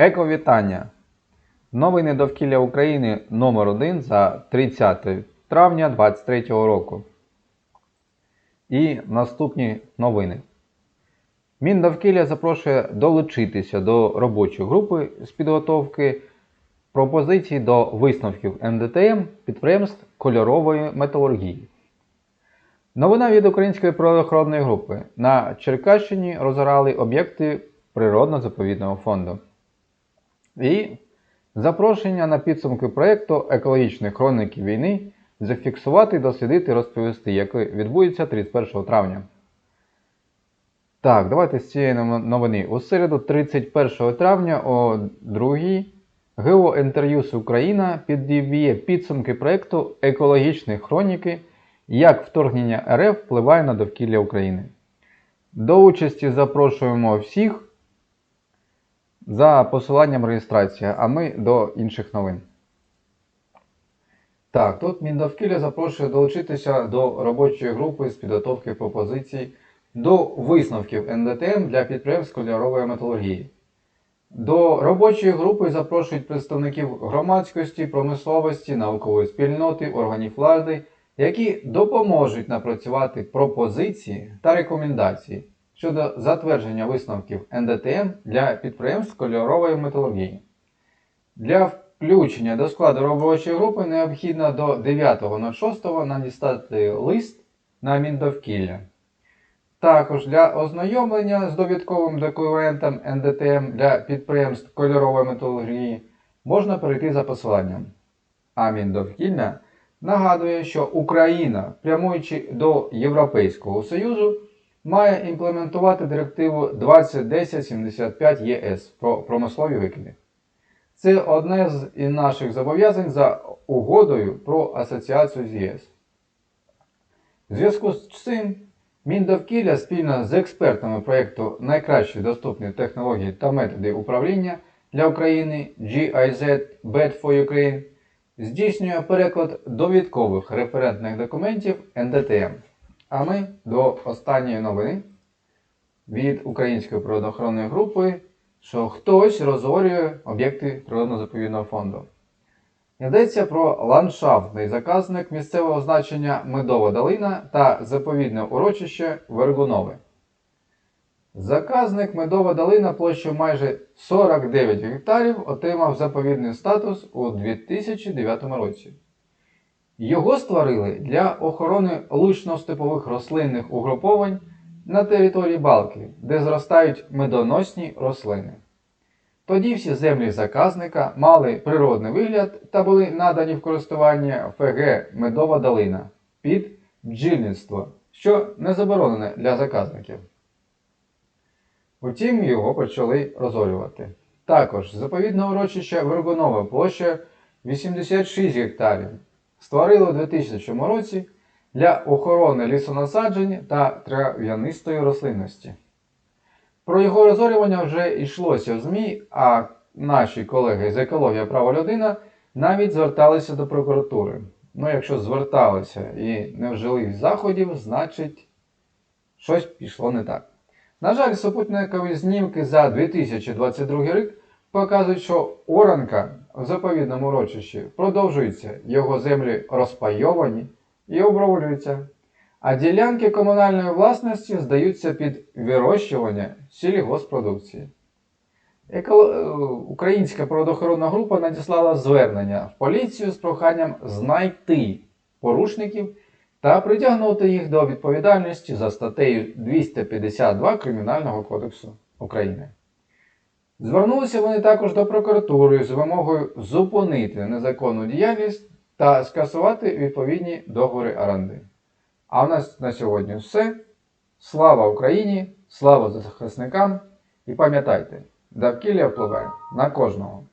Еко-вітання! Новини довкілля України номер 1 за 30 травня 2023 року. І наступні новини. Міндовкілля запрошує долучитися до робочої групи з підготовки пропозицій до висновків НДТМ підприємств кольорової металургії. Новина від Української природоохоронної групи. На Черкащині розорали об'єкти природно-заповідного фонду. І запрошення на підсумки проєкту екологічних хроники війни зафіксувати, дослідити, розповісти, яке відбудеться 31 травня. Так, давайте з цієї новини. У середу 31 травня о 2 Геоінтерв'юс Україна підіб'є підсумки проєкту екологічні хроніки, як вторгнення РФ впливає на довкілля України. До участі запрошуємо всіх за посиланням реєстрації, а ми до інших новин. Так, тут Міндовкілля запрошує долучитися до робочої групи з підготовки пропозицій до висновків НДТМ для підприємств кольорової металургії. До робочої групи запрошують представників громадськості, промисловості, наукової спільноти, органів влади, які допоможуть напрацювати пропозиції та рекомендації щодо затвердження висновків НДТМ для підприємств кольорової металургії. Для включення до складу робочої групи необхідно до 9.06 надіслати лист на Міндовкілля. Також для ознайомлення з довідковим документом НДТМ для підприємств кольорової металургії можна перейти за посиланням. А Міндовкілля нагадує, що Україна, прямуючи до Європейського Союзу, має імплементувати директиву 2010-75 ЄС про промислові викиди. Це одне з наших зобов'язань за угодою про асоціацію з ЄС. В зв'язку з цим Міндовкілля спільно з експертами проєкту Найкращі доступні технології та методи управління для України GIZ Bad for Ukraine здійснює переклад довідкових референтних документів НДТМ. А ми до останньої новини від Української природоохоронної групи, що хтось розорює об'єкти природно-заповідного фонду. Йдеться про ландшафтний заказник місцевого значення Медова долина та заповідне урочище Вергунове. Заказник Медова долина площею майже 49 гектарів отримав заповідний статус у 2009 році. Його створили для охорони лучно-степових рослинних угруповань на території балки, де зростають медоносні рослини. Тоді всі землі заказника мали природний вигляд та були надані в користування ФГ Медова долина під бджільництво, що не заборонене для заказників. Утім, його почали розорювати. Також заповідне урочище Вергунове площа 86 гектарів створили у 2000 році для охорони лісонасаджень та трав'янистої рослинності. Про його розорювання вже йшлося в ЗМІ, а наші колеги з екологія права людина навіть зверталися до прокуратури. Ну, якщо зверталися і не вжили заходів, значить щось пішло не так. На жаль, супутникові знімки за 2022 рік показують, що оранка в заповідному урочищі продовжується, його землі розпайовані і оброблюються, а ділянки комунальної власності здаються під вирощування сільгоспродукції. Еколо... е, Українська природоохоронна група надіслала звернення в поліцію з проханням знайти порушників та притягнути їх до відповідальності за статтею 252 Кримінального кодексу України. Звернулися вони також до прокуратури з вимогою зупинити незаконну діяльність та скасувати відповідні договори оренди. А в нас на сьогодні все. Слава Україні! Слава захисникам! І пам'ятайте, довкілля впливає на кожного.